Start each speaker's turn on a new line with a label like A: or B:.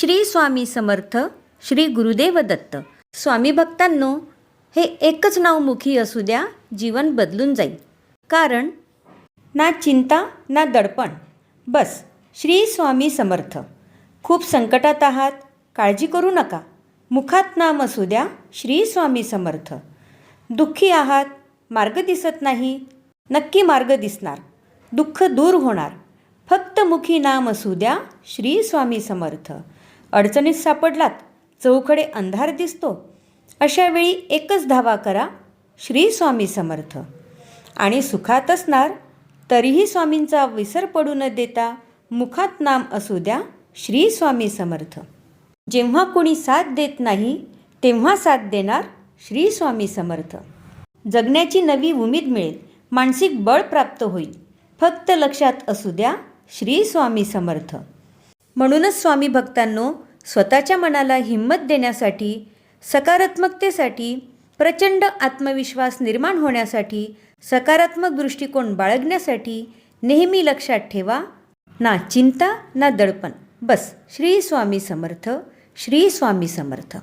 A: श्री स्वामी समर्थ श्री गुरुदेव दत्त. स्वामी भक्तांनो हे एकच नाव मुखी असू द्या जीवन बदलून जाईल. कारण ना चिंता ना दडपण. बस श्री स्वामी समर्थ. खूप संकटात आहात काळजी करू नका. मुखात नाम असू द्या श्री स्वामी समर्थ. दुःखी आहात मार्ग दिसत नाही नक्की मार्ग दिसणार. दुःख दूर होणार. फक्त मुखी नाम असू द्या श्री स्वामी समर्थ. अडचणीत सापडलात. चौकडे अंधार दिसतो. अशा वेळी एकच धावा करा श्री स्वामी समर्थ. आणि सुखात असणार तरीही स्वामींचा विसर पडू न देता मुखात नाम असू द्या श्री स्वामी समर्थ. जेव्हा कोणी साथ देत नाही तेव्हा साथ देणार श्री स्वामी समर्थ. जगण्याची नवी उमेद मिळेल मानसिक बळ प्राप्त होईल. फक्त लक्षात असू द्या श्री स्वामी समर्थ. म्हणूनच स्वामी भक्तांनो स्वतःच्या मनाला हिंमत देण्यासाठी सकारात्मकतेसाठी प्रचंड आत्मविश्वास निर्माण होण्यासाठी सकारात्मक दृष्टिकोन बाळगण्यासाठी नेहमी लक्षात ठेवा ना चिंता ना दडपण. बस श्री स्वामी समर्थ श्री स्वामी समर्थ.